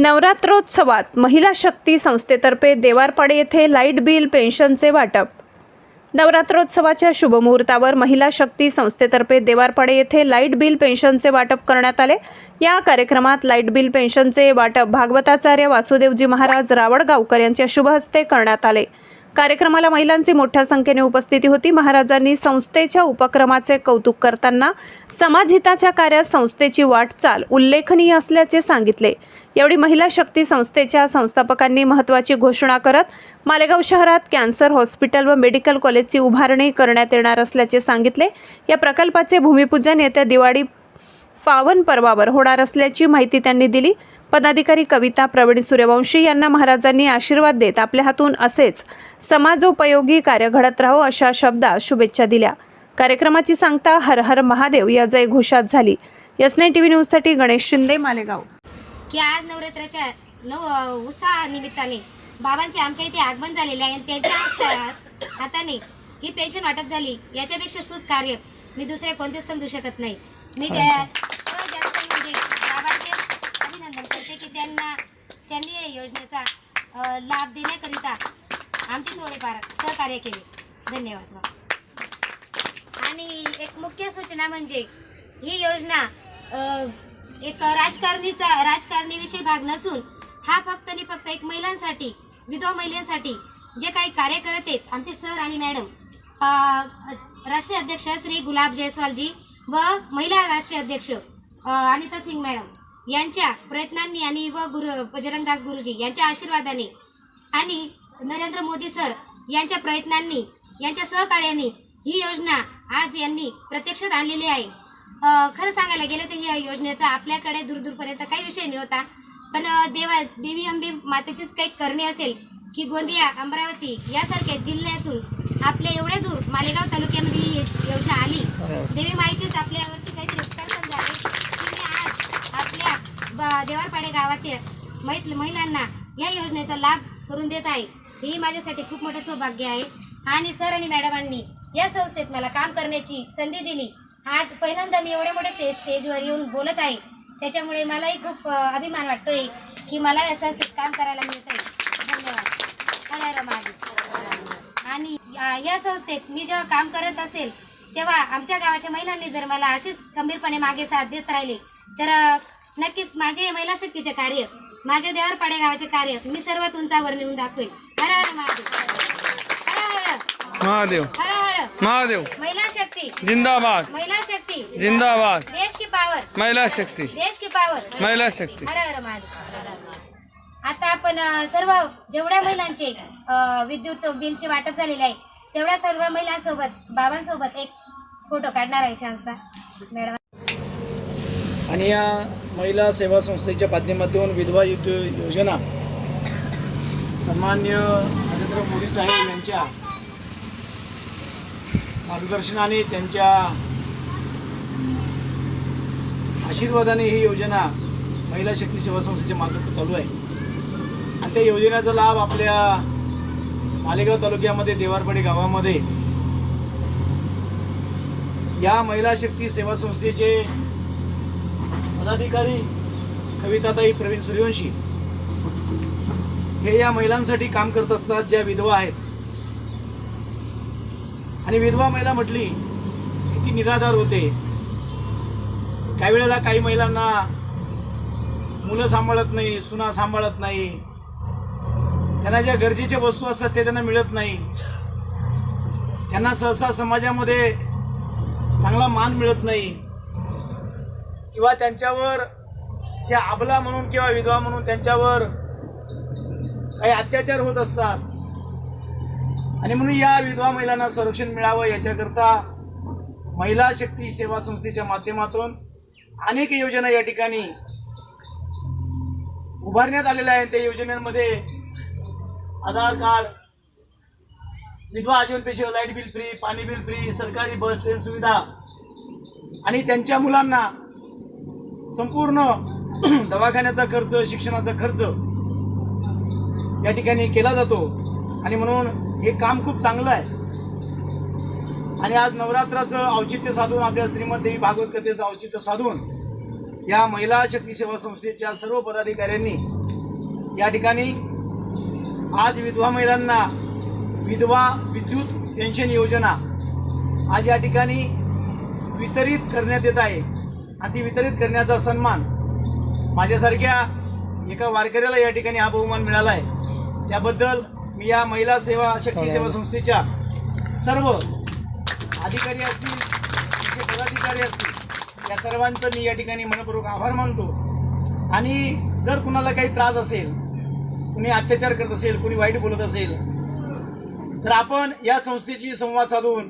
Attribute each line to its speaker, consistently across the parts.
Speaker 1: नवरात्रोत्सवात महिला शक्ती संस्थेतर्फे देवारपाडे येथे लाइट बिल पेन्शनचे वाटप. नवरात्रोत्सवाच्या शुभमुहूर्तावर महिला शक्ती संस्थेतर्फे देवारपाडे येथे लाइट बिल पेन्शनचे वाटप करण्यात आले. या कार्यक्रमात लाइट बिल पेन्शनचे वाटप भागवताचार्य वासुदेवजी महाराज रावळगावकर यांच्या शुभहस्ते करण्यात आले. कार्यक्रमाला महिलांची मोठ्या संख्येने उपस्थिती होती. महाराजांनी संस्थेच्या उपक्रमाचे कौतुक करताना समाजहिताच्या कार्यात संस्थेची वाटचाल उल्लेखनीय असल्याचे सांगितले. यावेळी महिला शक्ती संस्थेच्या संस्थापकांनी महत्त्वाची घोषणा करत मालेगाव शहरात कॅन्सर हॉस्पिटल व मेडिकल कॉलेजची उभारणी करण्यात येणार असल्याचे सांगितले. या प्रकल्पाचे भूमिपूजन येत्या दिवाळी पावन पर्वावर होणार असल्याची माहिती त्यांनी दिली. पदाधिकारी कविता प्रवीण सूर्यवंशी यांना महाराजांनी आशीर्वाद देत आपल्या हातून असेच समाजोपयोगी कार्य घडत राहो अशा शब्दात शुभेच्छा दिल्या. कार्यक्रमाची सांगता हर हर महादेव या जयघोषात झाली. यसनाई टी व्ही न्यूजसाठी गणेश शिंदे मालेगाव.
Speaker 2: की आज नवरात्राच्या नव उत्साहा निमित्ताने बाबांचे आमच्या इथे आगमन झालेले आहे त्यांच्या हाताने ही पेन्शन वाटप झाली. याच्यापेक्षा शुभ कार्य मी दुसरे कोणतेच समजू शकत नाही. मी त्या सर्वात जास्त म्हणजे बाबांचे अभिनंदन करते की त्यांना त्यांनी या योजनेचा लाभ देण्याकरिता आमचे थोडेफार सहकार्य केले. धन्यवाद आणि एक मुख्य सूचना म्हणजे ही योजना एक राजकारणीचा राजकारणीविषयी भाग नसून हा फक्त आणि फक्त एक महिलांसाठी विधवा महिलांसाठी जे काही कार्य करत आहेत आमचे सर आणि मॅडम राष्ट्रीय अध्यक्ष श्री गुलाब जयस्वालजी व महिला राष्ट्रीय अध्यक्ष अनिता सिंग मॅडम. यांच्या प्रयत्नांनी आणि व गुरु बजरंगदास गुरुजी यांच्या आशीर्वादाने आणि नरेंद्र मोदी सर यांच्या प्रयत्नांनी यांच्या सहकार्याने ही योजना आज यांनी प्रत्यक्षात आणलेली आहे. खरं सांगायला गेलं तर या योजनेचा आपल्याकडे दूरदूरपर्यंत काही विषय नव्हता. पण अ, देवा देवी अंबे मातेचीच काही करणे असेल की गोंदिया अमरावती यासारख्या जिल्ह्यातून आपल्या एवढ्या दूर मालेगाव तालुक्यामध्ये ही योजना आली. देवी माईचीच आपल्यावरती काहीतरी उपकार पण झाले की मी आज आपल्या ब- देवारपाडे गावातील महित महिलांना या योजनेचा लाभ करून देत आहे. ही माझ्यासाठी खूप मोठं सौभाग्य आहे. आणि सर आणि मॅडमांनी या संस्थेत मला काम करण्याची संधी दिली. आज पहिल्यांदा मी एवढ्या मोठ्या स्टेजवर येऊन बोलत आहे. त्याच्यामुळे मलाही खूप अभिमान वाटतोय की मला या संस्थेत काम करायला मिळत आहे धन्यवाद आणि या- संस्थेत मी जेव्हा काम करत असेल तेव्हा आमच्या गावाच्या महिलांनी जर मला अशीच खंबीरपणे मागे साथ देत राहिले तर नक्कीच माझे महिला शक्तीचे कार्य माझ्या देवरपाडे गावाचे कार्य मी सर्वात उंचावर नेऊन दाखवेल हर हर महादेव. हर हर.
Speaker 3: महादेव.
Speaker 2: हर हर.
Speaker 3: महादेव.
Speaker 2: महिला शक्ती.
Speaker 3: जिंदाबाद.
Speaker 2: महिला शक्ती.
Speaker 3: जिंदाबाद.
Speaker 2: देश की पावर.
Speaker 3: महिला शक्ती.
Speaker 2: देश की पावर.
Speaker 3: महिला शक्ती.
Speaker 2: हर हर महादेव. आता आपण अ, सर्व जेवढ्या महिलांचे अ, विद्युत बिलचे वाटप झालेले आहे तेवढ्या सर्व महिलांसोबत बाबांसोबत एक फोटो काढणार आहे छानसा मॅडम
Speaker 4: आणि या महिला सेवा संस्थेच्या माध्यमातून विधवा युद्ध योजना सन्मान्य नरेंद्र मोदी साहेब यांच्या मार्गदर्शनाने त्यांच्या आशीर्वादाने ही योजना महिला शक्ती सेवा संस्थेच्या मार्फत चालू आहे. आणि त्या योजनेचा लाभ आपल्या मालेगाव तालुक्यामध्ये देवारपाडे गावामध्ये या महिला शक्ती सेवा संस्थेचे पदाधिकारी कविताताई प्रवीण सूर्यवंशी हे या महिलांसाठी काम करत असतात ज्या विधवा आहेत. आणि विधवा महिला म्हटली किती निराधार होते. काही वेळेला काही महिलांना मुलं सांभाळत नाही सुना सांभाळत नाही. त्यांना ज्या गरजेच्या वस्तू असतात ते त्यांना मिळत नाही. त्यांना सहसा समाजामध्ये चांगला मान मिळत नाही. किंवा त्यांच्यावर त्या आबला म्हणून किंवा विधवा म्हणून त्यांच्यावर काही अत्याचार होत असतात. आणि म्हणून या विधवा महिलांना संरक्षण मिळावं याच्याकरता महिला शक्ती सेवा संस्थेच्या माध्यमातून अनेक योजना या ठिकाणी उभारण्यात आलेल्या आहेत. त्या योजनांमध्ये आधार कार्ड विधवा आजीवन पेन्शन लाइट बिल फ्री पाणी बिल फ्री सरकारी बस ट्रेन सुविधा आणि त्यांच्या मुलांना संपूर्ण दवाखान्याचा खर्च शिक्षणाचा खर्च या ठिकाणी केला जातो. आणि म्हणून हे काम खूप चांगलं आहे. आणि आज नवरात्राचं औचित्य साधून आपल्या श्रीमद देवी भागवत कथेचं औचित्य साधून या महिला शक्ती सेवा संस्थेच्या सर्व पदाधिकाऱ्यांनी या ठिकाणी आज विधवा महिलांना विधवा विद्युत पेन्शन योजना आज या ठिकाणी वितरित करण्यात येत आहे. आणि ती वितरित करण्याचा सन्मान माझ्यासारख्या एका वारकऱ्याला या ठिकाणी हा बहुमान मिळाला आहे. त्याबद्दल मी या महिला सेवा शक्ती सेवा संस्थेच्या सर्व अधिकारी असतील तिथे पदाधिकारी असतील या सर्वांचं मी या ठिकाणी मनपूर्वक आभार मानतो. आणि जर कुणाला काही त्रास असेल कुणी अत्याचार करत असेल कुणी वाईट बोलत असेल तर आपण या संस्थेची संवाद साधून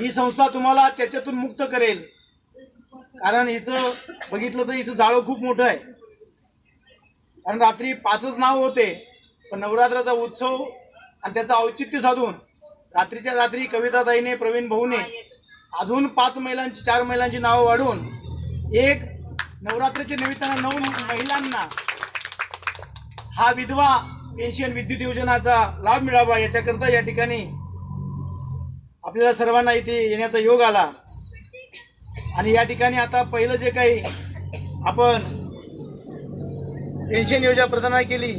Speaker 4: ही संस्था तुम्हाला त्याच्यातून मुक्त करेल. कारण हिचं बघितलं तर हिचं जाळं खूप मोठं आहे. कारण रात्री पाचच नाव होते पण नवरात्राचा उत्सव आणि त्याचं औचित्य साधून रात्रीच्या रात्री कविताताईने प्रवीण भाऊने अजून पाच महिलांची चार महिलांची नावं वाढवून एक नवरात्रीच्या निमित्तानं नऊ महिलांना हा विधवा पेन्शन विद्युत योजनाचा लाभ मिळावा याच्याकरता या ठिकाणी आपल्याला सर्वांना इथे येण्याचा योग आला. आणि या ठिकाणी आता पहिलं जे काही आपण पेन्शन योजना प्रदान केली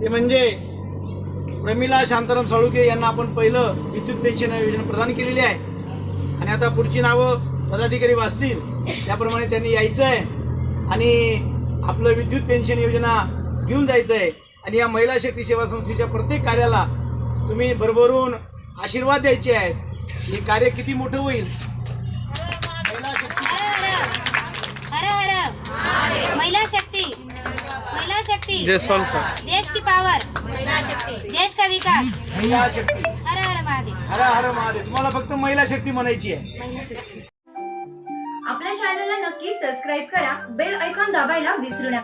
Speaker 4: ते म्हणजे प्रमिला शांताराम साळुके यांना आपण पहिलं विद्युत पेन्शन योजना प्रदान केलेली आहे. आणि आता पुढची नावं पदाधिकारी वाचतील त्याप्रमाणे त्यांनी यायचं आहे. आणि आपलं विद्युत पेन्शन योजना घेऊन जायचं आहे. आणि या महिला शक्ती सेवा संस्थेच्या प्रत्येक कार्याला तुम्ही भरभरून आशीर्वाद द्यायचे आहेत. हे कार्य किती मोठं होईल? महिला शक्ती.
Speaker 2: हर हर हर हर महिला शक्ती. महिला शक्ती
Speaker 3: जयस्वाल सर
Speaker 2: देश की पावर महिला शक्ती देश का विकास.
Speaker 4: महिला शक्ती.
Speaker 2: हर हर महादेव.
Speaker 4: हर हर महादेव. तुम्हाला फक्त महिला शक्ती म्हणायची आहे.
Speaker 2: महिला शक्ती.
Speaker 5: आपल्या चॅनलला नक्की सबस्क्राईब करा. बेल ऐकॉन दाबायला विसरू नका.